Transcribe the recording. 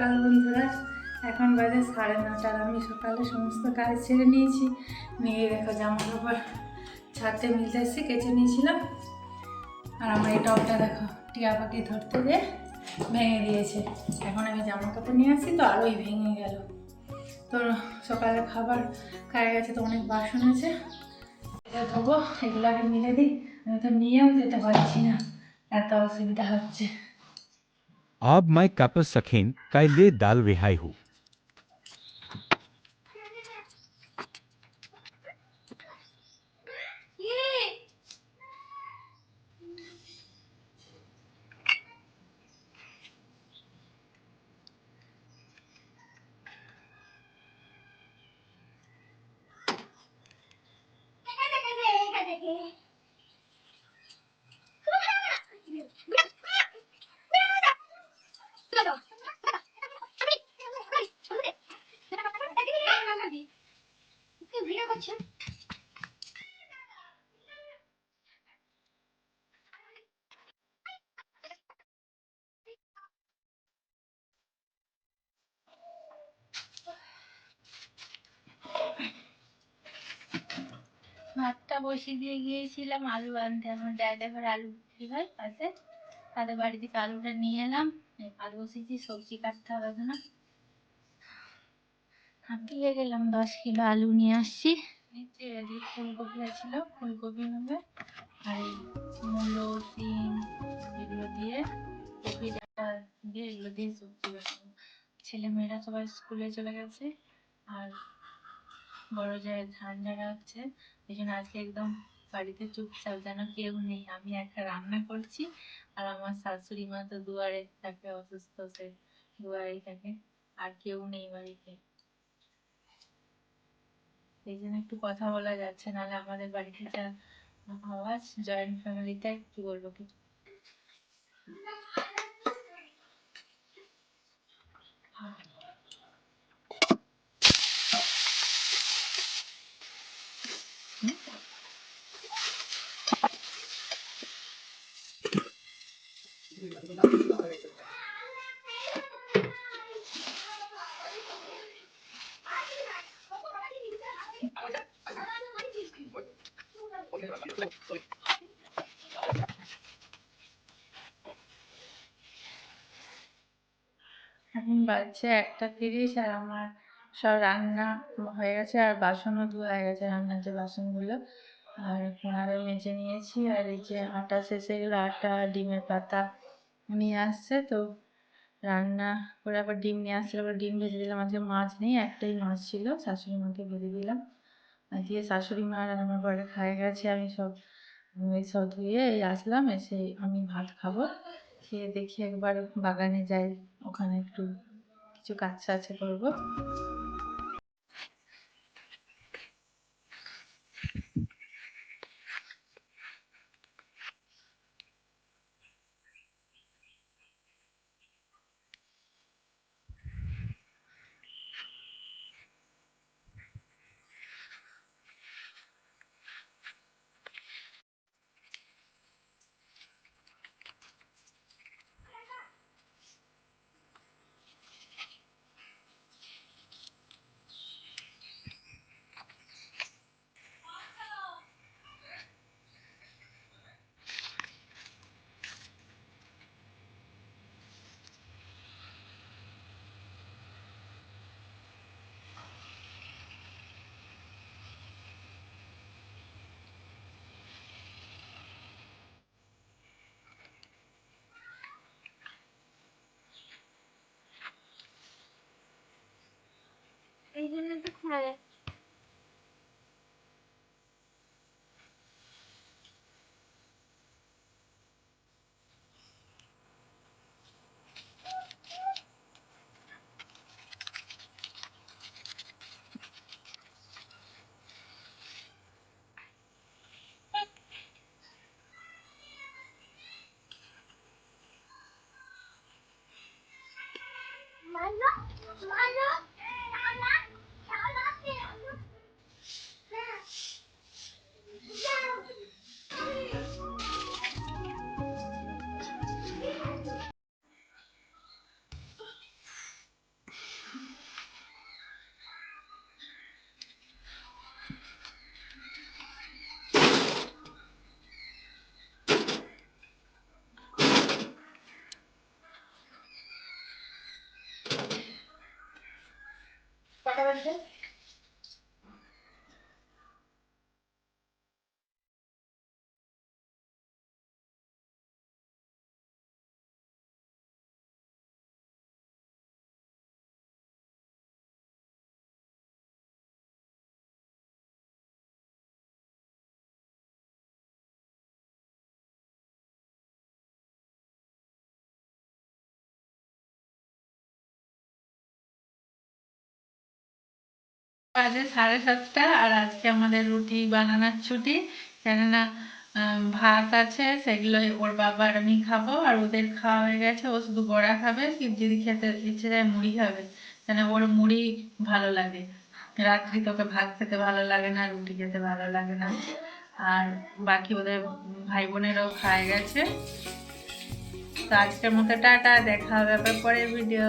সকাল বন্ধুরা। এখন বাজে সাড়ে নটার। আমি সকালে সমস্ত কাজ ছেড়ে নিয়েছি। নিয়ে দেখো জামা কাপড় ছাড়তে মিলতে এসে কেচে নিয়েছিলাম। আর আমার এই টপটা দেখো, টিয়া পাখি ধরতে গিয়ে ভেঙে দিয়েছে। এখন আমি জামা কাপড় নিয়ে আসি তো, আরোই ভেঙে গেল। তো সকালে খাবার খাওয়া গেছে তো অনেক বাসন আছে। এটা ধোবো, এগুলো আগে মিলে দিই। আমি তো নিয়েও যেতে পারছি না। এত অসুবিধা হচ্ছে। अब मैं कापस सखेन कायले दाल रिहाई हूँ। বসিয়ে দিয়ে গিয়েছিলাম আলু আনতে। আমার এবার আলু বিক্রি হয়, পাশে। তাদের বাড়ি থেকে আলুটা নিয়ে এলাম। আলু বসিয়েছি, সবজি কাটতে হবে না হাঁপিয়ে গেলাম দশ কিলো আলু নিয়ে আসছি। ফুলকপি আছিল ফুলকপি নেবে। আর এই মূলো, সিম এগুলো দিয়ে, কপি ডাটা দিয়ে এগুলো দিয়ে সবজি বানাবো। ছেলে মেয়েরা সবাই স্কুলে চলে গেছে। আর বড় ধান ঝাড়া হচ্ছে। এই জন্য আজকে একদম বাড়িতে চুপচাপ যেন কেউ নেই। আমি একা রান্না করছি আর আমার শাশুড়ি মা তো দুয়ারে থাকে, অসুস্থ সে দুয়ারেই থাকে। আর কেউ নেই বাড়িতে। এই জন্য একটু কথা বলা যাচ্ছে, নাহলে আমাদের বাড়িতে যা আওয়াজ জয়েন্ট ফ্যামিলিতে কি বলব কি? এখন বাজছে একটা তিরিশ আর আমার সব রান্না হয়ে গেছে আর বাসনও ধোয়া হয়ে গেছে। রান্নার যে বাসনগুলো। আর আরও মেজে নিয়েছি। আর এই যে আটা শেষে গেলো আটা, ডিমের পাতা। নিয়ে আসছে তো রান্না করে আবার ডিম নিয়ে আসছে আবার ডিম ভেজে দিলাম। আজকে মাছ নেই, একটাই মাছ ছিল শাশুড়ি মাকে ভেজে দিলাম। দিয়ে শাশুড়ি মা আর আমার ঘরে খাই গেছে, আমি সব এই সব ধুয়ে এই আসলাম, এসে আমি ভাত খাব। খেয়ে দেখি একবার বাগানে যাই, ওখানে একটু কিছু কাজ আছে করব। খাবার বাজে সাড়ে সাতটা আর আজকে আমাদের রুটি বানানোর ছুটি। কেননা ভাত আছে সেগুলো ওর বাবা আর আমি খাব আর ওদের খাওয়া হয়ে গেছে। ও শুধু বড়া খাবে যদি খেতে ইচ্ছে যায় মুড়ি খাবে। কেন ওর মুড়ি ভালো লাগে। রাত্রি তোকে ভাত খেতে ভালো লাগে না, রুটি খেতে ভালো লাগে না। আর বাকি ওদের ভাই বোনেরও খায় গেছে। তো আজকের মতো টাটা, দেখা হবে পরের ভিডিও